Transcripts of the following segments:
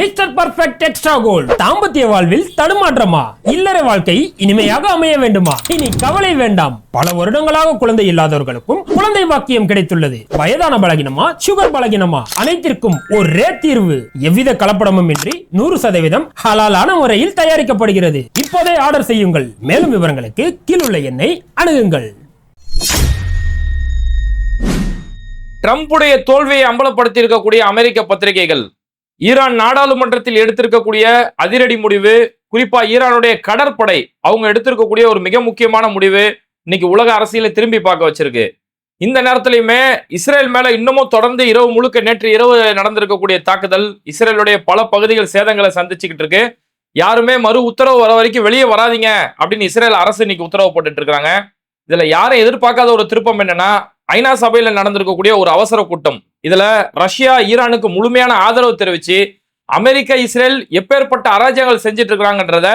Mister perfect extra gold. தாம்பத்திய வாழ்வில் தடுமாற்றமா? இல்லற வாழ்க்கை இனிமையாக அமைய வேண்டுமா? இனி கவலை வேண்டாம். பல வருடங்களாக குழந்தை இல்லாதவர்களுக்கும் குழந்தை வாக்கியம் கிடைத்துள்ளது. வயதான பலகினமா? சுகர் பலகினமா? அனைத்திற்கும் ஒரே தீர்வு. எவ்வித கலப்படமும் இன்றி நூறு சதவீதம் ஹலாலான முறையில் தயாரிக்கப்படுகிறது. இப்போதே ஆர்டர் செய்யுங்கள். மேலும் விவரங்களுக்கு கீழுள்ள எண்ணை அணுகுங்கள். ட்ரம்புடைய தோல்வியை அம்பலப்படுத்தி இருக்கக்கூடிய அமெரிக்க பத்திரிகைகள் ஈரான் நாடாளுமன்றத்தில் எடுத்திருக்கக்கூடிய அதிரடி முடிவு குறிப்பா ஈரானுடைய கடற்படை அவங்க எடுத்திருக்கக்கூடிய ஒரு மிக முக்கியமான முடிவு இன்னைக்கு உலக அரசியலை திரும்பி பார்க்க வச்சிருக்கு. இந்த நேரத்திலையுமே இஸ்ரேல் மேல இன்னமும் தொடர்ந்து இரவு முழுக்க நேற்று இரவு நடந்திருக்கக்கூடிய தாக்குதல் இஸ்ரேலுடைய பல பகுதிகள் சேதங்களை சந்திச்சுக்கிட்டு இருக்கு. யாருமே மறு உத்தரவு வர வரைக்கும் வெளியே வராதீங்க அப்படின்னு இஸ்ரேல் அரசு இன்னைக்கு உத்தரவு போட்டுட்டு இருக்காங்க. இதுல யாரும் எதிர்பார்க்காத ஒரு திருப்பம் என்னன்னா ஐநா சபையில நடந்திருக்கக்கூடிய ஒரு அவசர கூட்டம். இதுல ரஷ்யா ஈரானுக்கு முழுமையான ஆதரவு தெரிவிச்சு அமெரிக்கா இஸ்ரேல் எப்பேற்பட்ட அராஜகங்கள் செஞ்சுட்டு இருக்கிறாங்கன்றத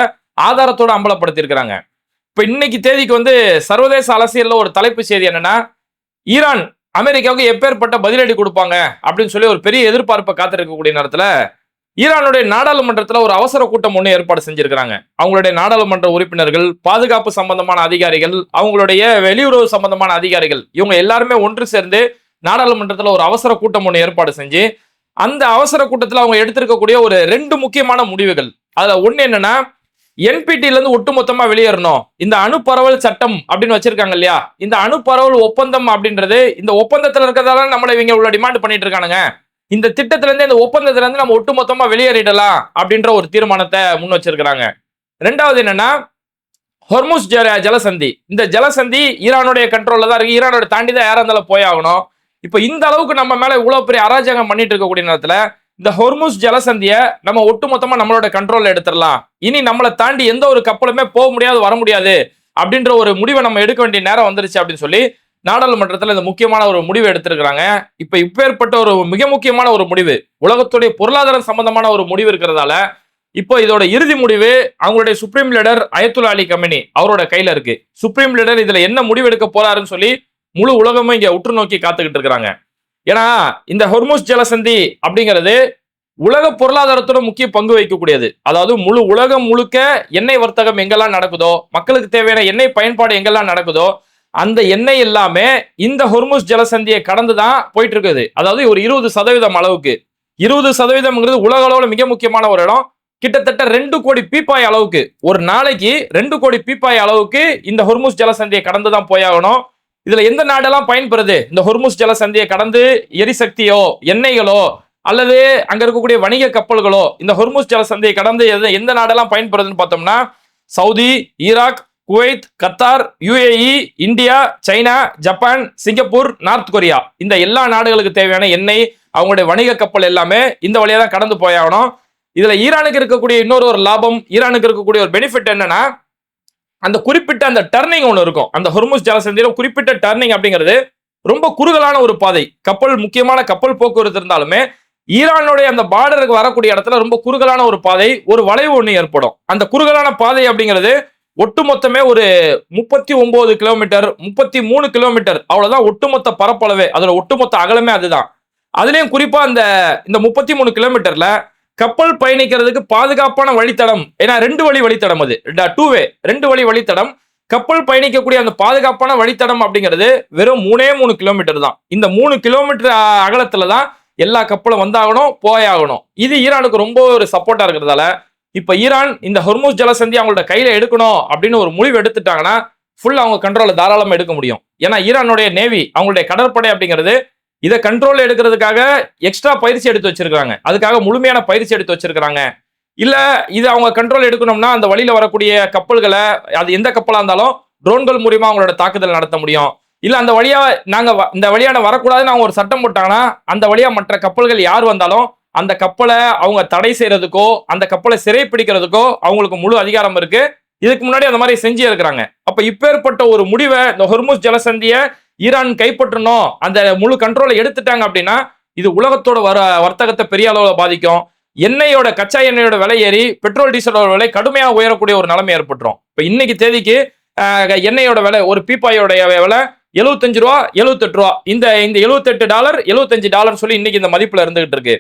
ஆதாரத்தோடு அம்பலப்படுத்தியிருக்கிறாங்க. இப்ப இன்னைக்கு தேதிக்கு வந்து சர்வதேச அரசியல்ல ஒரு தலைப்பு செய்தி என்னன்னா ஈரான் அமெரிக்காவுக்கு எப்பேற்பட்ட பதிலடி கொடுப்பாங்க அப்படின்னு சொல்லி ஒரு பெரிய எதிர்பார்ப்பை காத்திருக்கக்கூடிய நேரத்துல ஈரானுடைய நாடாளுமன்றத்தில் ஒரு அவசர கூட்டம் ஒன்று ஏற்பாடு செஞ்சிருக்கிறாங்க. அவங்களுடைய நாடாளுமன்ற உறுப்பினர்கள் பாதுகாப்பு சம்பந்தமான அதிகாரிகள் அவங்களுடைய வெளியுறவு சம்பந்தமான அதிகாரிகள் இவங்க எல்லாருமே ஒன்று சேர்ந்து நாடாளுமன்றத்தில் ஒரு அவசர கூட்டம் ஒன்று ஏற்பாடு செஞ்சு அந்த அவசர கூட்டத்தில் அவங்க எடுத்திருக்கக்கூடிய ஒரு ரெண்டு முக்கியமான முடிவுகள். அதில் ஒன்று என்னன்னா என்பிடில ஒட்டுமொத்தமாக வெளியேறணும். இந்த அணுப்பரவல் சட்டம் அப்படின்னு வச்சிருக்காங்க இல்லையா? இந்த அணுப்பரவல் ஒப்பந்தம் அப்படின்றது இந்த ஒப்பந்தத்தில் இருக்கிறதால நம்மளை இவங்க உள்ள டிமாண்ட் பண்ணிட்டு இருக்கானுங்க. இந்த திட்டத்திலேருந்து இந்த ஒப்பந்தத்திலேருந்து நம்ம ஒட்டுமொத்தமாக வெளியேறிடலாம் அப்படின்ற ஒரு தீர்மானத்தை முன் வச்சிருக்கிறாங்க. ரெண்டாவது என்னன்னா ஹொர்முஸ் ஜல ஜலசந்தி. இந்த ஜலசந்தி ஈரானுடைய கண்ட்ரோலில் தான் இருக்கு. ஈரானோட தாண்டி தான் யாராக இருந்தாலும் போய் ஆகணும். இப்போ இந்த அளவுக்கு நம்ம மேலே இவ்வளோ பெரிய அராஜகம் பண்ணிட்டு இருக்கக்கூடிய நேரத்தில் இந்த ஹொர்முஸ் ஜலசந்தியை நம்ம ஒட்டுமொத்தமாக நம்மளோட கண்ட்ரோலில் எடுத்துடலாம். இனி நம்மளை தாண்டி எந்த ஒரு கப்பலுமே போக முடியாது வர முடியாது அப்படின்ற ஒரு முடிவை நம்ம எடுக்க வேண்டிய நேரம் வந்துருச்சு அப்படின்னு சொல்லி நாடாளுமன்றத்தில் இந்த முக்கியமான ஒரு முடிவு எடுத்திருக்கிறாங்க. இப்போ இப்பேற்பட்ட ஒரு மிக முக்கியமான ஒரு முடிவு உலகத்துடைய பொருளாதாரம் சம்பந்தமான ஒரு முடிவு இருக்கிறதால இப்போ இதோட இறுதி முடிவு அவங்களுடைய supreme leader Ayatollah Ali Khamenei அவரோட கையில இருக்கு. சுப்ரீம் லீடர் இதுல என்ன முடிவு எடுக்க போறாருன்னு சொல்லி முழு உலகமும் இங்க உற்று நோக்கி காத்துக்கிட்டு இருக்கிறாங்க. ஏன்னா இந்த ஹொர்மோஸ் ஜலசந்தி அப்படிங்கிறது உலக பொருளாதாரத்தோட முக்கிய பங்கு வகிக்கக்கூடியது. அதாவது முழு உலகம் முழுக்க எண்ணெய் வர்த்தகம் எங்கெல்லாம் நடக்குதோ மக்களுக்கு தேவையான எண்ணெய் பயன்பாடு எங்கெல்லாம் நடக்குதோ அந்த எண்ணெய் எல்லாமே இந்த ஹொர்முஸ் ஜலசந்தியை கடந்து தான் போயிட்டு இருக்குது அதாவது ஒரு இருபது சதவீதம் அளவுக்கு. இருபது சதவீதம்ங்கிறது உலக அளவில் மிக முக்கியமான ஒரு இடம். கிட்டத்தட்ட ரெண்டு கோடி பீப்பாய் அளவுக்கு. ஒரு நாளைக்கு ரெண்டு கோடி பீப்பாய் அளவுக்கு இந்த ஹொர்முஸ் ஜலசந்தியை கடந்து தான் போயாகணும். இதுல எந்த நாடெல்லாம் பயன்பெறுது இந்த ஹொர்முஸ் ஜலசந்தியை கடந்து எரிசக்தியோ எண்ணெய்களோ அல்லது அங்க இருக்கக்கூடிய வணிக கப்பல்களோ இந்த ஹொர்முஸ் ஜல சந்தையை கடந்து எது- எந்த நாடெல்லாம் பயன்பெறுதுன்னு பார்த்தோம்னா Saudi Iraq Kuwait Qatar UAE India China Japan Singapore North Korea. இந்த எல்லா நாடுகளுக்கு தேவையான எண்ணெய் அவங்களுடைய வணிக கப்பல் எல்லாமே இந்த வழியாக தான் கடந்து போயாகணும். இதுல ஈரானுக்கு இருக்கக்கூடிய இன்னொரு ஒரு லாபம் ஈரானுக்கு இருக்கக்கூடிய ஒரு பெனிஃபிட் என்னன்னா அந்த குறிப்பிட்ட அந்த டர்னிங் ஒன்று இருக்கும். அந்த ஹொர்முஸ் ஜலசந்தியில குறிப்பிட்ட டர்னிங் அப்படிங்கிறது ரொம்ப குறுகலான ஒரு பாதை. கப்பல் முக்கியமான கப்பல் போக்குவரத்து இருந்தாலுமே ஈரானுடைய அந்த பார்டருக்கு வரக்கூடிய இடத்துல ரொம்ப குறுகலான ஒரு பாதை ஒரு வளைவு ஒன்று ஏற்படும். அந்த குறுகலான பாதை அப்படிங்கிறது ஒட்டுமொத்தமே ஒரு முப்பத்தி ஒன்பது கிலோமீட்டர் முப்பத்தி மூணு கிலோமீட்டர் அவ்வளவுதான் ஒட்டுமொத்த பரப்பளவே. அதோட ஒட்டுமொத்த அகலமே அதுதான். அதுலயும் குறிப்பா அந்த இந்த முப்பத்தி மூணு கிலோமீட்டர்ல கப்பல் பயணிக்கிறதுக்கு பாதுகாப்பான வழித்தடம். ஏன்னா ரெண்டு வழி வழித்தடம் அது. டூ வே ரெண்டு வழி வழித்தடம். கப்பல் பயணிக்கக்கூடிய அந்த பாதுகாப்பான வழித்தடம் அப்படிங்கிறது வெறும் மூணே மூணு கிலோமீட்டர் தான். இந்த மூணு கிலோமீட்டர் அகலத்துல தான் எல்லா கப்பலும் வந்தாகணும் போயாகணும். இது ஈரானுக்கு ரொம்ப ஒரு சப்போர்ட்டா இருக்கிறதால இப்ப ஈரான் இந்த ஹொர்மூஸ் ஜலசந்தி அவங்களோட கையில எடுக்கணும் அப்படின்னு ஒரு முடிவு எடுத்துட்டாங்கன்னா ஃபுல் அவங்க கண்ட்ரோல தாராளமா எடுக்க முடியும். ஏன்னா ஈரானுடைய நேவி அவங்களுடைய கடற்படை அப்படிங்கிறது இதை கண்ட்ரோல் எடுக்கிறதுக்காக எக்ஸ்ட்ரா பயிற்சி எடுத்து வச்சிருக்காங்க அதுக்காக முழுமையான பயிற்சி எடுத்து வச்சிருக்காங்க இல்ல இது அவங்க கண்ட்ரோல் எடுக்கணும்னா அந்த வழியில வரக்கூடிய கப்பல்களை அது எந்த கப்பலா இருந்தாலும் ட்ரோன்கள் மூலியமா அவங்களோட தாக்குதல் நடத்த முடியும். இல்ல அந்த வழியா நாங்க வ- இந்த வழியான வரக்கூடாதுன்னு அவங்க ஒரு சட்டம் போட்டாங்கன்னா அந்த வழியா மற்ற கப்பல்கள் யார் வந்தாலும் அந்த கப்பலை அவங்க தடை செய்யறதுக்கோ அந்த கப்பலை சிறை பிடிக்கிறதுக்கோ அவங்களுக்கு முழு அதிகாரம் இருக்கு. இதுக்கு முன்னாடி அந்த மாதிரி செஞ்சு இருக்கிறாங்க. அப்ப இப்பேற்பட்ட ஒரு முடிவை இந்த ஹொர்முஸ் ஜலசந்தியை ஈரான் கைப்பற்றணும். அந்த முழு கண்ட்ரோலை எடுத்துட்டாங்க அப்படின்னா இது உலகத்தோட வர வர்த்தகத்தை பெரிய அளவில் பாதிக்கும். எண்ணெயோட கச்சா எண்ணெயோட விலை ஏறி பெட்ரோல் டீசலோட விலை கடுமையாக உயரக்கூடிய ஒரு நிலைமை ஏற்பட்டுரும். இப்போ இன்னைக்கு தேதிக்கு எண்ணெயோட விலை ஒரு பீப்பாயோடைய விலை எழுபத்தஞ்சு ரூபா எழுபத்தெட்டு ரூபா. இந்த இந்த எழுபத்தெட்டு டாலர் எழுபத்தஞ்சு டாலர் சொல்லி இன்னைக்கு இந்த மதிப்பில் இருந்துகிட்டு இருக்கு.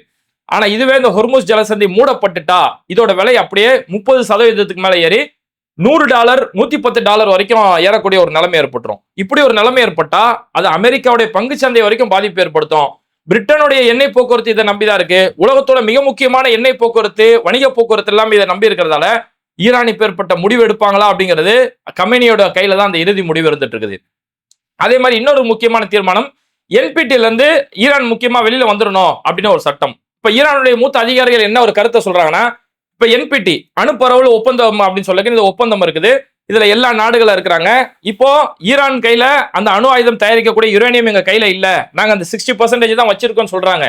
ஆனால் இதுவே இந்த ஹொர்முஸ் ஜலசந்தி மூடப்பட்டுட்டா இதோட விலை அப்படியே முப்பது சதவீதத்துக்கு மேலே ஏறி நூறு டாலர் நூத்தி பத்து டாலர் வரைக்கும் ஏறக்கூடிய ஒரு நிலைமை ஏற்பட்டுரும். இப்படி ஒரு நிலைமை ஏற்பட்டா அது அமெரிக்காவுடைய பங்கு சந்தை வரைக்கும் பாதிப்பு ஏற்படுத்தும். பிரிட்டனுடைய எண்ணெய் போக்குவரத்து இதை நம்பிதான் இருக்கு. உலகத்தோட மிக முக்கியமான எண்ணெய் போக்குவரத்து வணிக போக்குவரத்து எல்லாமே இதை நம்பி இருக்கிறதால ஈரான் இப்பேற்பட்ட முடிவு எடுப்பாங்களா அப்படிங்கிறது கம்பெனியோட கையில தான் அந்த இறுதி முடிவு இருந்துட்டு இருக்குது. அதே மாதிரி இன்னொரு முக்கியமான தீர்மானம் என்பிடில இருந்து ஈரான் முக்கியமா வெளியில வந்துடணும் அப்படின்னு ஒரு சட்டம். இப்ப ஈரானுடைய மூத்த அதிகாரிகள் என்ன ஒரு கருத்தை சொல்றாங்கன்னா இப்ப என்பிடி அணுப்பரவல் ஒப்பந்தம் அப்படின்னு சொல்லி இந்த ஒப்பந்தம் இருக்குது. இதுல எல்லா நாடுகளும் இருக்கிறாங்க. இப்போ ஈரான் கையில அந்த அணு ஆயுதம் தயாரிக்கக்கூடிய யுரேனியம் எங்க கையில இல்ல. நாங்க அந்த சிக்ஸ்டி பர்சன்டேஜ் தான் வச்சிருக்கோம் சொல்றாங்க.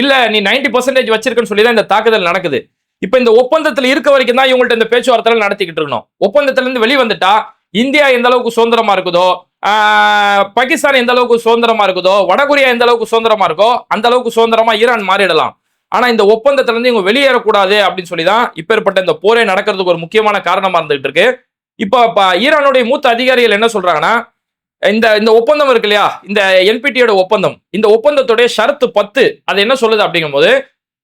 இல்ல நீ 90% பர்சன்டேஜ் வச்சிருக்கன்னு சொல்லி தான் இந்த தாக்குதல் நடக்குது. இப்ப இந்த ஒப்பந்தத்துல இருக்க வரைக்கும் தான் இவங்கள்ட்ட இந்த பேச்சுவார்த்தை நடத்திக்கிட்டு இருக்கணும். ஒப்பந்தத்துல இருந்து வெளியே வந்துட்டா இந்தியா எந்த அளவுக்கு சுதந்திரமா இருக்குதோ பாகிஸ்தான் எந்த அளவுக்கு சுதந்திரமா இருக்குதோ வடகொரியா எந்த அளவுக்கு சுதந்திரமா இருக்கோ அந்த அளவுக்கு சுதந்திரமா ஈரான் மாறிடலாம். ஆனா இந்த ஒப்பந்தத்துல இருந்து இவங்க வெளியேறக்கூடாது அப்படின்னு சொல்லி தான் இப்பேற்பட்ட இந்த போரே நடக்கிறதுக்கு ஒரு முக்கியமான காரணமா இருந்துகிட்டு இருக்கு. இப்போ இப்ப ஈரானுடைய மூத்த அதிகாரிகள் என்ன சொல்றாங்கன்னா இந்த இந்த ஒப்பந்தம் இருக்கு இல்லையா? இந்த என்பிடியோட ஒப்பந்தம். இந்த ஒப்பந்தத்துடைய ஷரத்து பத்து. அது என்ன சொல்லுது அப்படிங்கும்போது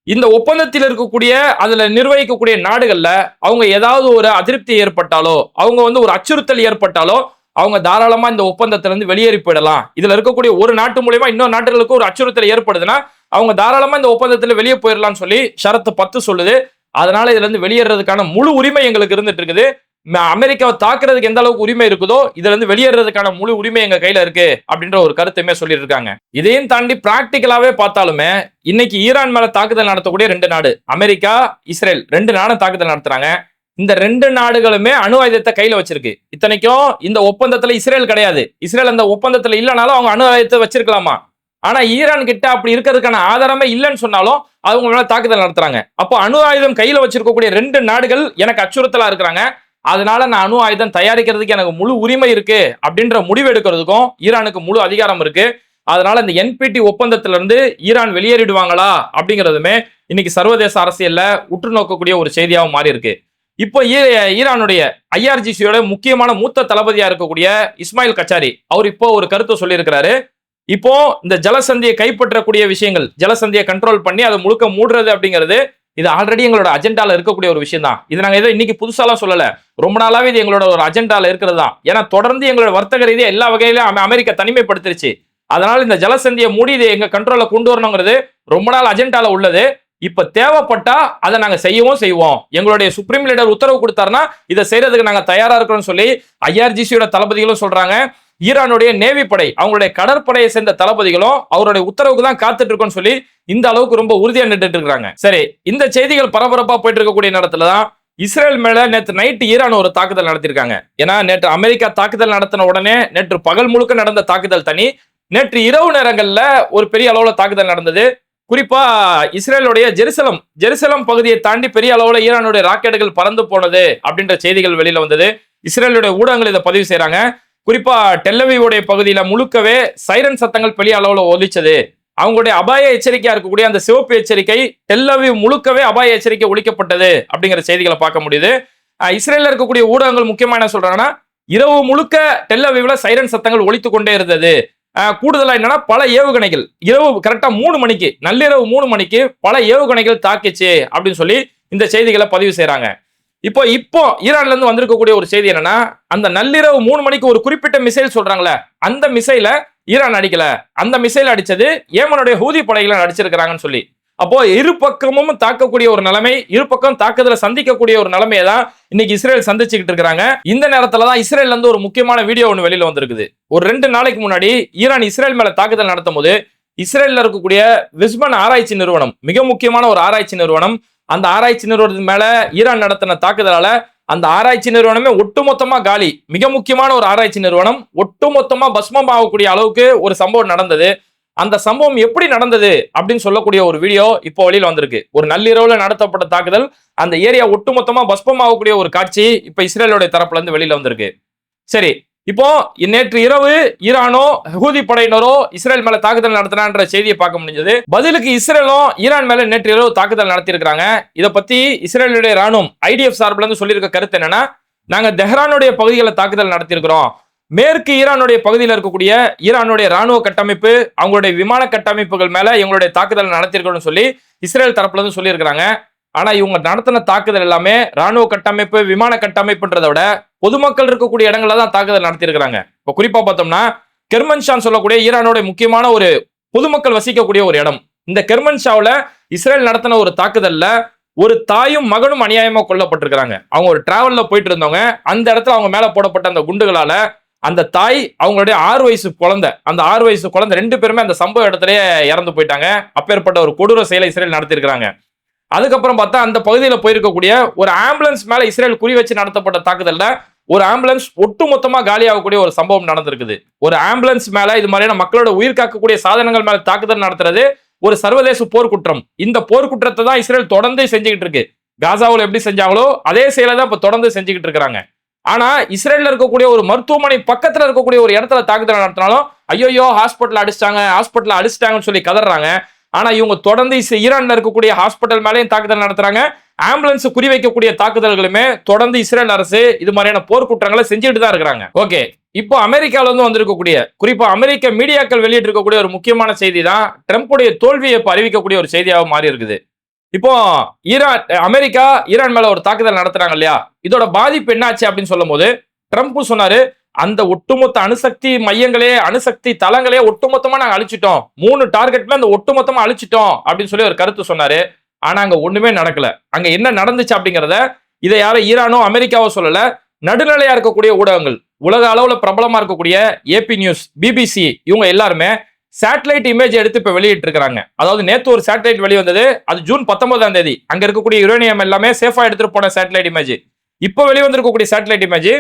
இந்த ஒப்பந்தத்தில் இருக்கக்கூடிய அதுல நிர்வகிக்கக்கூடிய நாடுகள்ல அவங்க ஏதாவது ஒரு அதிருப்தி ஏற்பட்டாலோ அவங்க வந்து ஒரு அச்சுறுத்தல் ஏற்பட்டாலோ அவங்க தாராளமா இந்த ஒப்பந்தத்திலேருந்து வெளியேறி போயிடலாம். இதுல இருக்கக்கூடிய ஒரு நாட்டு மூலியமா இன்னொரு நாட்டுகளுக்கு ஒரு அச்சுறுத்தல் ஏற்படுதுன்னா அவங்க தாராளமா இந்த ஒப்பந்தத்துல வெளியே போயிடலாம்னு சொல்லி ஷரத்து பத்து சொல்லுது. அதனால இதுல இருந்து வெளியேறதுக்கான முழு உரிமை எங்களுக்கு இருந்துட்டு இருக்குது. ம- அமெரிக்காவை தாக்குறதுக்கு எந்த அளவுக்கு உரிமை இருக்குதோ இதுல இருந்து வெளியேறதுக்கான முழு உரிமை எங்க கையில இருக்கு அப்படின்ற ஒரு கருத்தையுமே சொல்லியிருக்காங்க இதையும் தாண்டி பிராக்டிக்கலாவே பார்த்தாலுமே இன்னைக்கு ஈரான் மேல தாக்குதல் நடத்தக்கூடிய ரெண்டு நாடு அமெரிக்கா இஸ்ரேல் ரெண்டு நாடும் தாக்குதல் நடத்துறாங்க. இந்த ரெண்டு நாடுகளுமே அணு ஆயுதத்தை கையில வச்சிருக்கு. இத்தனைக்கும் இந்த ஒப்பந்தத்துல இஸ்ரேல் கிடையாது. இஸ்ரேல் அந்த ஒப்பந்தத்துல இல்லைனாலும் அவங்க அணு ஆயுதத்தை வச்சிருக்கலாமா? ஆனா ஈரான் கிட்ட அப்படி இருக்கிறதுக்கான ஆதாரமே இல்லைன்னு சொன்னாலும் அவங்க மேல தாக்குதல் நடத்துறாங்க. அப்போ அணு ஆயுதம் கையில வச்சிருக்கக்கூடிய ரெண்டு நாடுகள் எனக்கு அச்சுறுத்தலா இருக்கிறாங்க. அதனால நான் அணு ஆயுதம் தயாரிக்கிறதுக்கு எனக்கு முழு உரிமை இருக்கு அப்படின்ற முடிவு எடுக்கிறதுக்கும் ஈரானுக்கு முழு அதிகாரம் இருக்கு. அதனால இந்த என்பிடி ஒப்பந்தத்துல இருந்து ஈரான் வெளியேறிடுவாங்களா அப்படிங்கிறதுமே இன்னைக்கு சர்வதேச அரசியல்ல உற்று நோக்கக்கூடிய ஒரு செய்தியாகவும் மாறி இருக்கு. இப்போ ஈ- ஈரானுடைய ஐஆர்ஜிசியோட முக்கியமான மூத்த தளபதியா இருக்கக்கூடிய இஸ்மாயில் கச்சாரி அவர் இப்போ ஒரு கருத்தை சொல்லியிருக்கிறாரு. இப்போ இந்த ஜலசந்தியை கைப்பற்றக்கூடிய விஷயங்கள் ஜலசந்தியை கண்ட்ரோல் பண்ணி அதை முழுக்க மூடுறது அப்படிங்கிறது இது ஆல்ரெடி எங்களோட அஜெண்டால இருக்கக்கூடிய ஒரு விஷயம் தான் இது நாங்கள் ஏதோ இன்னைக்கு புதுசாலாம் சொல்லல. ரொம்ப நாளாவே இது எங்களோட ஒரு அஜெண்டால இருக்கிறது தான் ஏன்னா தொடர்ந்து எங்களோட வர்த்தக ரீதியாக எல்லா வகையிலும் அமெரிக்கா தனிமைப்படுத்திருச்சு. அதனால இந்த ஜலசந்தியை மூடி இதை எங்க கண்ட்ரோல கொண்டு வரணுங்கிறது ரொம்ப நாள் அஜெண்டால உள்ளது. இப்ப தேவைப்பட்டா அதை நாங்க செய்யவும் செய்வோம். எங்களுடைய சுப்ரீம் லீடர் உத்தரவு கொடுத்தாருன்னா இதை செய்யறதுக்கு நாங்க தயாரா இருக்கிறோம்னு சொல்லி ஐஆர்ஜிசியோட தளபதிகளும் சொல்றாங்க. ஈரானுடைய நேவி படை அவங்களுடைய கடற்படையை சேர்ந்த தளபதிகளும் அவருடைய உத்தரவுக்கு தான் காத்துட்டு இருக்கோம்னு சொல்லி இந்த அளவுக்கு ரொம்ப உறுதியா நின்றுட்டு இருக்காங்க சரி இந்த செய்திகள் பரபரப்பா போயிட்டு இருக்கக்கூடிய நேரத்துல தான் இஸ்ரேல் மேல நேற்று நைட்டு ஈரான் ஒரு தாக்குதல் நடத்திருக்காங்க. ஏன்னா நேற்று அமெரிக்கா தாக்குதல் நடத்தின உடனே நேற்று பகல் முழுக்க நடந்த தாக்குதல் தனி நேற்று இரவு நேரங்கள்ல ஒரு பெரிய அளவுல தாக்குதல் நடந்தது. குறிப்பா இஸ்ரேலுடைய ஜெருசலம் ஜெருசலம் பகுதியை தாண்டி பெரிய அளவுல ஈரானுடைய ராக்கெட்டுகள் பறந்து போனது அப்படின்ற செய்திகள் வெளியில வந்தது. இஸ்ரேலுடைய ஊடகங்கள் இதை பதிவு செய்யறாங்க குறிப்பா டெல்லவியுடைய பகுதியில முழுக்கவே சைரன் சத்தங்கள் பெரிய அளவுல ஒலிச்சது. அவங்களுடைய அபாய எச்சரிக்கையா இருக்கக்கூடிய அந்த சிவப்பு எச்சரிக்கை டெல்லவி முழுக்கவே அபாய எச்சரிக்கை ஒழிக்கப்பட்டது அப்படிங்கிற செய்திகளை பார்க்க முடியுது. இஸ்ரேலில் இருக்கக்கூடிய ஊடகங்கள் முக்கியமா என்ன சொல்றாங்கன்னா இரவு முழுக்க டெல்லவிவ்ல சைரன் சத்தங்கள் ஒழித்து கொண்டே இருந்தது. கூடுதலாக கூடுதலா என்னன்னா பல ஏவுகணைகள் இரவு கரெக்டா மூணு மணிக்கு நள்ளிரவு மூணு மணிக்கு பல ஏவுகணைகள் தாக்கிச்சு அப்படின்னு சொல்லி இந்த செய்திகளை பதிவு செய்கிறாங்க இப்போ இப்போ ஈரான்ல இருந்து வந்திருக்கக்கூடிய ஒரு செய்தி என்னன்னா அந்த நள்ளிரவு மூணு மணிக்கு ஒரு குறிப்பிட்ட மிசைல் சொல்றாங்களே அந்த மிசைல ஈரான் அடிக்கல. அந்த மிசைல் அடிச்சது ஏமனுடைய ஹூதி படைகளை அடிச்சிருக்கிறாங்கன்னு சொல்லி. அப்போ இரு பக்கமும் தாக்கக்கூடிய ஒரு நிலைமை இரு பக்கம் தாக்குதலை சந்திக்கக்கூடிய ஒரு நிலைமையை தான் இன்னைக்கு இஸ்ரேல் சந்திச்சுக்கிட்டு இருக்காங்க. இந்த நேரத்துல தான் இஸ்ரேல்ல இருந்து ஒரு முக்கியமான வீடியோ ஒன்று வெளியில வந்திருக்குது. ஒரு ரெண்டு நாளைக்கு முன்னாடி ஈரான் இஸ்ரேல் மேல தாக்குதல் நடத்தும் போது இஸ்ரேல்ல இருக்கக்கூடிய விஸ்பன் ஆராய்ச்சி நிறுவனம் மிக முக்கியமான ஒரு ஆராய்ச்சி நிறுவனம் அந்த ஆராய்ச்சி நிறுவனத்தின் மேல ஈரான் நடத்தின தாக்குதலால அந்த ஆராய்ச்சி நிறுவனமே ஒட்டுமொத்தமா காலி. மிக முக்கியமான ஒரு ஆராய்ச்சி நிறுவனம். ஒட்டுமொத்தமா பஸ்மம் ஆகக்கூடிய அளவுக்கு ஒரு சம்பவம் நடந்தது. அந்த சம்பவம் எப்படி நடந்தது அப்படின்னு சொல்லக்கூடிய ஒரு வீடியோ இப்போ வெளியில வந்திருக்கு. ஒரு நள்ளிரவுல நடத்தப்பட்ட தாக்குதல். அந்த ஏரியா ஒட்டுமொத்தமா பஸ்பம் ஆகக்கூடிய ஒரு காட்சி இப்ப இஸ்ரேலுடைய தரப்புல இருந்து வெளியில வந்திருக்கு. சரி இப்போ நேற்று இரவு ஈரானோ ஹூதி படையினரோ இஸ்ரேல் மேல தாக்குதல் நடத்தினான்ற செய்தியை பார்க்க முடிஞ்சது. பதிலுக்கு இஸ்ரேலும் ஈரான் மேல நேற்று இரவு தாக்குதல் நடத்தியிருக்காங்க இதை பத்தி இஸ்ரேலுடைய ராணுவம் ஐடிஎஃப் சார்பில் இருந்து சொல்லியிருக்க கருத்து என்னன்னா நாங்க தெஹ்ரானுடைய பகுதிகளை தாக்குதல் நடத்தியிருக்கிறோம். மேற்கு ஈரானுடைய பகுதியில் இருக்கக்கூடிய ஈரானுடைய ராணுவ கட்டமைப்பு அவங்களுடைய விமான கட்டமைப்புகள் மேல எங்களுடைய தாக்குதல் நடத்தியிருக்கோம்னு சொல்லி இஸ்ரேல் தரப்புல இருந்து சொல்லியிருக்கிறாங்க. ஆனா இவங்க நடத்தின தாக்குதல் எல்லாமே ராணுவ கட்டமைப்பு விமான கட்டமைப்புன்றதை விட பொதுமக்கள் இருக்கக்கூடிய இடங்கள்ல தான் தாக்குதல் நடத்தியிருக்கிறாங்க. இப்போ குறிப்பா பார்த்தோம்னா கெர்மன்ஷான் சொல்லக்கூடிய ஈரானோட முக்கியமான ஒரு பொதுமக்கள் வசிக்கக்கூடிய ஒரு இடம். இந்த கெர்மன்ஷாவில் இஸ்ரேல் நடத்தின ஒரு தாக்குதல்ல ஒரு தாயும் மகனும் அநியாயமா கொல்லப்பட்டிருக்கிறாங்க. அவங்க ஒரு டிராவல்ல போயிட்டு இருந்தவங்க அந்த இடத்துல அவங்க மேல போடப்பட்ட அந்த குண்டுகளால அந்த தாய் அவங்களுடைய ஆறு வயசு குழந்தை அந்த ஆறு வயசு குழந்தை ரெண்டு பேருமே அந்த சம்பவ இடத்துலயே இறந்து போயிட்டாங்க. அப்பேற்பட்ட ஒரு கொடூர செயலை இஸ்ரேல் நடத்திருக்கிறாங்க அதுக்கப்புறம் பார்த்தா அந்த பகுதியில் போயிருக்கக்கூடிய ஒரு ஆம்புலன்ஸ் மேலே இஸ்ரேல் குறி வச்சு நடத்தப்பட்ட தாக்குதலில் ஒரு ஆம்புலன்ஸ் ஒட்டுமொத்தமாக காலியாகக்கூடிய ஒரு சம்பவம் நடந்திருக்குது. ஒரு ஆம்புலன்ஸ் மேலே இது மாதிரியான மக்களோட உயிர் காக்கக்கூடிய சாதனங்கள் மேலே தாக்குதல் நடத்துறது ஒரு சர்வதேச போர்க்குற்றம். இந்த போர்க்குற்றத்தை தான் இஸ்ரேல் தொடர்ந்து செஞ்சுக்கிட்டு இருக்கு. காசாவில் எப்படி செஞ்சாங்களோ அதே செயலை தான் இப்போ தொடர்ந்து செஞ்சுக்கிட்டு இருக்கிறாங்க. ஆனா இஸ்ரேல்ல இருக்கக்கூடிய ஒரு மருத்துவமனை பக்கத்துல இருக்கக்கூடிய ஒரு இடத்துல தாக்குதல் நடத்தினாலும் ஐயோயோ ஹாஸ்பிட்டல் அடிச்சிட்டாங்க ஹாஸ்பிட்டல் அடிச்சிட்டாங்கன்னு சொல்லி கதறாங்க. ஆனா இவங்க தொடர்ந்து ஈரானில் ஈரான்ல இருக்கக்கூடிய ஹாஸ்பிட்டல் மேலேயும் தாக்குதல் நடத்துறாங்க. ஆம்புலன்ஸ் குறிவைக்கக்கூடிய தாக்குதல்களுமே தொடர்ந்து இஸ்ரேல் அரசு இது மாதிரியான போர்க்குற்றங்களை செஞ்சுட்டு தான் இருக்கிறாங்க. ஓகே. இப்போ அமெரிக்கால இருந்து வந்திருக்கக்கூடிய குறிப்பா அமெரிக்க மீடியாக்கள் வெளியிட்டு இருக்கக்கூடிய ஒரு முக்கியமான செய்தி தான் ட்ரம்ப்புடைய தோல்வியை இப்போ அறிவிக்கக்கூடிய ஒரு செய்தியாக மாறி இருக்குது. இப்போ ஈரான் அமெரிக்கா ஈரான் மேல ஒரு தாக்குதல் நடத்துறாங்க இல்லையா? இதோட பாதிப்பு என்னாச்சு அப்படின்னு சொல்லும் போது ட்ரம்ப் சொன்னாரு அந்த ஒட்டுமொத்த அணுசக்தி மையங்களே அணுசக்தி தளங்களே ஒட்டுமொத்தமா நாங்க அழிச்சிட்டோம். மூணு டார்கெட்ல அந்த ஒட்டுமொத்தமா அழிச்சிட்டோம் அப்படின்னு சொல்லி ஒரு கருத்து சொன்னாரு. ஆனா அங்க ஒண்ணுமே நடக்கல. அங்க என்ன நடந்துச்சு அப்படிங்கிறத இதை யாரும் ஈரானோ அமெரிக்காவோ சொல்லல. நடுநிலையா இருக்கக்கூடிய ஊடகங்கள் உலக அளவுல பிரபலமா இருக்கக்கூடிய ஏபி நியூஸ் பிபிசி இவங்க எல்லாருமே சேட்டலைட் இமேஜ் எடுத்து இப்ப வெளியிட்டு இருக்காங்க அதாவது நேத்து ஒரு சேட்டலைட் வெளிவந்தது அது ஜூன் பத்தொன்பதாம் தேதி. அங்க இருக்கக்கூடிய யுரேனியம் எல்லாமே சேஃபா எடுத்துட்டு போன சேட்டலைட் இமேஜ் இப்போ வெளிவந்திருக்கக்கூடிய சேட்டலைட் இமேஜ்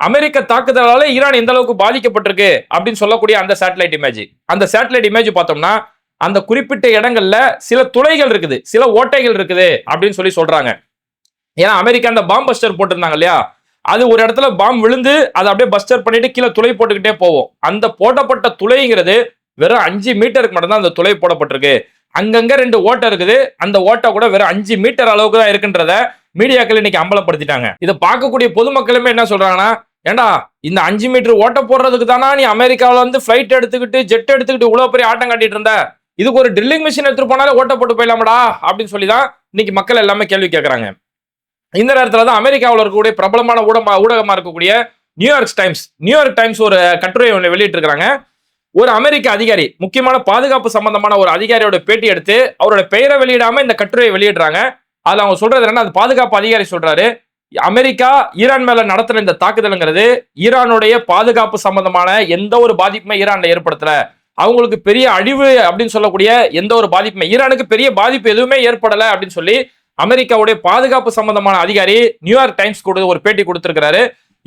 அமெரிக்க தாக்குதலால ஈரான் எந்த அளவுக்கு பாதிக்கப்பட்டிருக்கு அப்படின்னு சொல்லக்கூடிய அந்த சேட்டலைட் இமேஜ் அந்த சேட்டலைட் இமேஜ் பார்த்தோம்னா அந்த குறிப்பிட்ட இடங்கள்ல சில துளைகள் இருக்குது சில ஓட்டைகள் இருக்குது அப்படின்னு சொல்லி சொல்றாங்க. ஏன்னா அமெரிக்கா அந்த பாம்பு பஸ்டர் போட்டிருந்தாங்க இல்லையா? அது ஒரு இடத்துல பாம்பு விழுந்து அதை அப்படியே பஸ்டர் பண்ணிட்டு கீழே துளை போட்டுக்கிட்டே போவோம். அந்த போடப்பட்ட துளைங்கிறது வெறும் அஞ்சு மீட்டருக்கு மட்டும்தான் அந்த துளை போடப்பட்டிருக்கு. அங்கங்க ரெண்டு ஓட்டை இருக்குது. அந்த ஓட்டை கூட வெறும் அஞ்சு மீட்டர் அளவுக்கு தான் இருக்குன்றத மீடியாக்கள் இன்னைக்கு அம்பலப்படுத்திட்டாங்க. இதை பார்க்கக்கூடிய பொதுமக்களுமே என்ன சொல்றாங்கன்னா ஏண்டா இந்த அஞ்சு மீட்டர் ஓட்ட போடுறதுக்கு தானா நீ அமெரிக்காவில் இருந்து ஃபிளைட் எடுத்துக்கிட்டு ஜெட் எடுத்துக்கிட்டு இவ்வளவு பெரிய ஆட்டம் காட்டிட்டு இருந்த? இதுக்கு ஒரு ட்ரில்லிங் மிஷின் எடுத்துட்டு போனாலே ஓட்ட போட்டு போயிடலாமடா அப்படின்னு சொல்லி தான் இன்னைக்கு மக்கள் எல்லாமே கேள்வி கேட்கறாங்க இந்த நேரத்துல தான் அமெரிக்காவில் இருக்கக்கூடிய பிரபலமான ஊடகமா ஊடகமா இருக்கக்கூடிய நியூயார்க் டைம்ஸ் நியூயார்க் டைம்ஸ் ஒரு கட்டுரை ஒன்று வெளியிட்டு ஒரு அமெரிக்க அதிகாரி முக்கியமான பாதுகாப்பு சம்பந்தமான ஒரு அதிகாரியோட பேட்டி எடுத்து அவரோட பெயரை வெளியிடாம இந்த கட்டுரையை வெளியிடுறாங்க. அதுல அவங்க சொல்றது என்னன்னா அது பாதுகாப்பு அதிகாரி சொல்றாரு. அமெரிக்கா ஈரான் மேல நடத்துற இந்த தாக்குதலுங்கிறது ஈரானுடைய பாதுகாப்பு சம்பந்தமான எந்த ஒரு பாதிப்புமே ஈரான்ல ஏற்படுத்தல. அவங்களுக்கு பெரிய அழிவு அப்படின்னு சொல்லக்கூடிய எந்த ஒரு பாதிப்புமே ஈரானுக்கு பெரிய பாதிப்பு எதுவுமே ஏற்படல அப்படின்னு சொல்லி அமெரிக்காவுடைய பாதுகாப்பு சம்பந்தமான அதிகாரி நியூயார்க் டைம்ஸ் கொடுத்து ஒரு பேட்டி கொடுத்திருக்கிறாரு.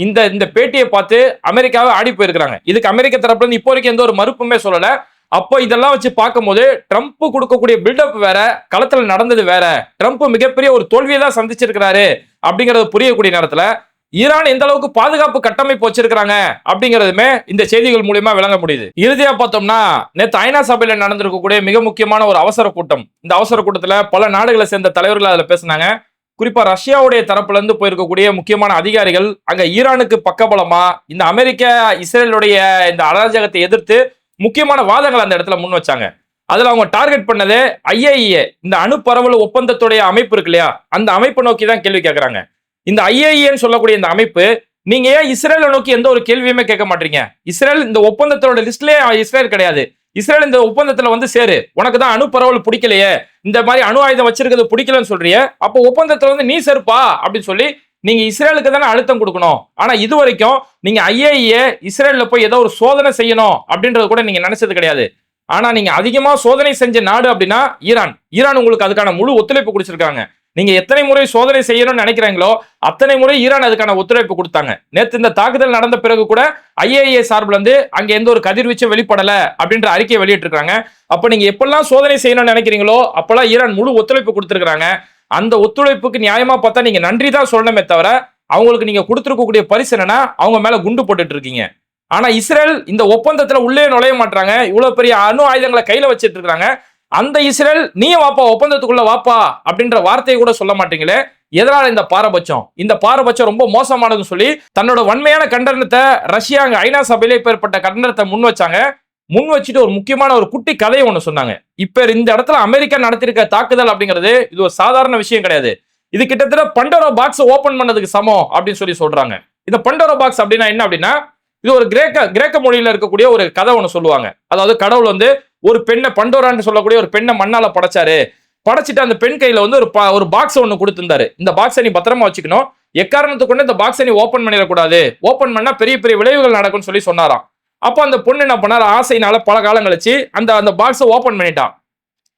இந்த இந்த பேட்டியை பார்த்து அமெரிக்காவை ஆடி போயிருக்கிறாங்க. இதுக்கு அமெரிக்க தரப்புல இருந்து இப்போ வரைக்கும் எந்த ஒரு மறுப்புமே சொல்லல. அப்போ இதெல்லாம் வச்சு பார்க்கும்போது ட்ரம்ப் கொடுக்கக்கூடிய பில்டப் வேற களத்துல நடந்தது வேற. ட்ரம்ப் மிகப்பெரிய ஒரு தோல்வியை தான் சந்திச்சிருக்கிறாரு அப்படிங்கறது புரியக்கூடிய நேரத்துல ஈரான் எந்த அளவுக்கு பாதுகாப்பு கட்டமைப்பு வச்சிருக்கிறாங்க அப்படிங்கிறதுமே இந்த செய்திகள் மூலியமா விளங்க முடியுது. இறுதியா பார்த்தோம்னா நேற்று ஐநா சபையில நடந்திருக்கக்கூடிய மிக முக்கியமான ஒரு அவசர கூட்டம். இந்த அவசர கூட்டத்துல பல நாடுகளை சேர்ந்த தலைவர்கள் அதுல பேசினாங்க. குறிப்பா ரஷ்யாவுடைய தரப்புல இருந்து போயிருக்கக்கூடிய முக்கியமான அதிகாரிகள் அங்க ஈரானுக்கு பக்கபலமா இந்த அமெரிக்க இஸ்ரேலுடைய இந்த அராஜகத்தை எதிர்த்து முக்கியமான வாதங்கள் அந்த இடத்துல முன் வச்சாங்க. அதுல அவங்க டார்கெட் பண்ணதே ஐஏஇஏ இந்த அணுப்பரவல் ஒப்பந்தத்துடைய அமைப்பு இருக்கு இல்லையா? அந்த அமைப்பை நோக்கி தான் கேள்வி கேட்கறாங்க. இந்த ஐஏஇஏன்னு சொல்லக்கூடிய இந்த அமைப்பு நீங்க ஏன் இஸ்ரேலை நோக்கி எந்த ஒரு கேள்வியுமே கேட்க மாட்டீங்க? இஸ்ரேல் இந்த ஒப்பந்தத்தோட லிஸ்ட்லயே இஸ்ரேல் கிடையாது. இஸ்ரேல் இந்த ஒப்பந்தத்துல வந்து சேரு. உனக்கு தான் அணு பரவல் பிடிக்கலையே. இந்த மாதிரி அணு ஆயுதம் வச்சிருக்கிறது பிடிக்கலன்னு சொல்றியே. அப்போ ஒப்பந்தத்துல வந்து நீ சேர்ப்பா அப்படின்னு சொல்லி நீங்க இஸ்ரேலுக்கு தானே அழுத்தம் கொடுக்கணும். ஆனா இது வரைக்கும் நீங்க ஐஏஏ இஸ்ரேல்ல போய் ஏதோ ஒரு சோதனை செய்யணும் அப்படின்றது கூட நீங்க நினைச்சது கிடையாது. ஆனா நீங்க அதிகமா சோதனை செஞ்ச நாடு அப்படின்னா ஈரான். ஈரான் உங்களுக்கு அதுக்கான முழு ஒத்துழைப்பு கொடுத்துருக்காங்க. நீங்க எத்தனை முறை சோதனை செய்யணும்னு நினைக்கிறீங்களோ அத்தனை முறை ஈரான் அதுக்கான ஒத்துழைப்பு கொடுத்தாங்க. நேற்று இந்த தாக்குதல் நடந்த பிறகு கூட ஐஏஏ சார்பில் இருந்து அங்க எந்த ஒரு கதிர்வீச்சும் வெளிப்படல அப்படின்ற அறிக்கையை வெளியிட்டிருக்காங்க. அப்ப நீங்க எப்பெல்லாம் சோதனை செய்யணும்னு நினைக்கிறீங்களோ அப்பெல்லாம் ஈரான் முழு ஒத்துழைப்பு கொடுத்துருக்காங்க அந்த ஒத்துழைப்புக்கு நியாயமா பார்த்தா நீங்க நன்றி தான் சொல்லணுமே தவிர அவங்களுக்கு நீங்க கொடுத்துருக்கக்கூடிய பரிசு என்னன்னா அவங்க மேல குண்டு போட்டுட்டு இருக்கீங்க. ஆனா இஸ்ரேல் இந்த ஒப்பந்தத்துல உள்ளே நுழைய மாட்டாங்க இவ்வளவு பெரிய அணு ஆயுதங்களை கையில வச்சிட்டு இருக்காங்க. அந்த இஸ்ரேல் நீ வாப்பா ஒப்பந்தத்துக்குள்ள வாப்பா அப்படின்ற வார்த்தையை கூட சொல்ல மாட்டீங்களே. எதனால இந்த பாரபட்சம்? இந்த பாரபட்சம் ரொம்ப மோசமானதுன்னு சொல்லி தன்னோட வன்மையான கண்டனத்தை ரஷ்யா அங்க ஐநா சபையிலே ஏற்பட்ட கண்டனத்தை முன் வச்சாங்க. முன் வச்சுட்டு ஒரு முக்கியமான ஒரு குட்டி கதையை ஒன்று சொன்னாங்க. இப்போ இந்த இடத்துல அமெரிக்கா நடத்திருக்க தாக்குதல் அப்படிங்கிறது இது ஒரு சாதாரண விஷயம் கிடையாது. இது கிட்டத்தட்ட பண்டோரோ பாக்ஸ் ஓப்பன் பண்ணதுக்கு சமம் அப்படின்னு சொல்லி சொல்றாங்க. இந்த பண்டோரோ பாக்ஸ் அப்படின்னா என்ன அப்படின்னா இது ஒரு கிரேக்க கிரேக்க மொழியில இருக்கக்கூடிய ஒரு கதை ஒன்று சொல்லுவாங்க. அதாவது கடவுள் வந்து ஒரு பெண்ணை பண்டோரான்னு சொல்லக்கூடிய ஒரு பெண்ணை மண்ணால படைச்சாரு. படைச்சிட்டு அந்த பெண் கையில வந்து ஒரு ஒரு பாக்ஸ் ஒன்று கொடுத்திருந்தாரு. இந்த பாக்ஸை நீ பத்திரமா வச்சுக்கணும். எக்காரணத்துக்கு கொண்டு இந்த பாக்ஸை நீ ஓப்பன் பண்ணிடக்கூடாது. ஓப்பன் பண்ணா பெரிய பெரிய விளைவுகள் நடக்கும்னு சொல்லி சொன்னாராம். அப்போ அந்த பொண்ணு என்ன பண்ணார்? ஆசைனால பல காலம் கழிச்சு அந்த அந்த பாக்ஸை ஓப்பன் பண்ணிட்டான்.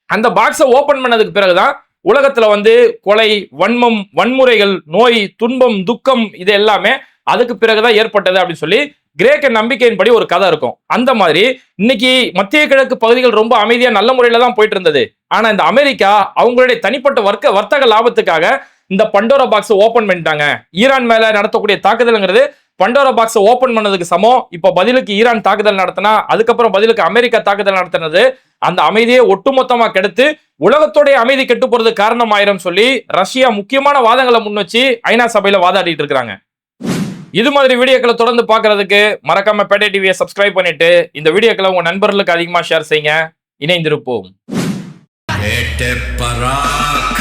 அந்த பாக்ஸை ஓப்பன் பண்ணதுக்கு பிறகுதான் உலகத்துல வந்து கொலை வன்மம் வன்முறைகள் நோய் துன்பம் துக்கம் இது எல்லாமே அதுக்கு பிறகுதான் ஏற்பட்டது அப்படின்னு சொல்லி கிரேக்க நம்பிக்கையின்படி ஒரு கதை இருக்கும். அந்த மாதிரி இன்னைக்கு மத்திய கிழக்கு பகுதிகள் ரொம்ப அமைதியா நல்ல முறையில தான் போயிட்டு இருந்தது. ஆனா இந்த அமெரிக்கா அவங்களுடைய தனிப்பட்ட வர்க்க வர்த்தக லாபத்துக்காக இந்த பண்டோரா பாக்ஸ் ஓபன் பண்ணிட்டாங்க. ஈரான் மேல நடத்தக்கூடிய தாக்குதல்ங்கிறது பண்டோரா பாக்ஸை ஓப்பன் பண்ணதுக்கு சமம். இப்போ பதிலுக்கு ஈரான் தாக்குதல் நடத்தினா அதுக்கப்புறம் பதிலுக்கு அமெரிக்கா தாக்குதல் நடத்தினது அந்த அமைதியை ஒட்டுமொத்தமாக கெடுத்து உலகத்தோடைய அமைதி கெட்டு போறது காரணமாயிரும் சொல்லி ரஷ்யா முக்கியமான வாதங்களை முன் வச்சு ஐநா சபையில வாதாடிட்டு இருக்காங்க. இது மாதிரி வீடியோக்களை தொடர்ந்து பார்க்கறதுக்கு மறக்காம பேட்டை டிவியை சப்ஸ்கிரைப் பண்ணிட்டு இந்த வீடியோக்களை உங்க நண்பர்களுக்கு அதிகமாக ஷேர் செய்யுங்க. இணைந்திருப்போம். பராக்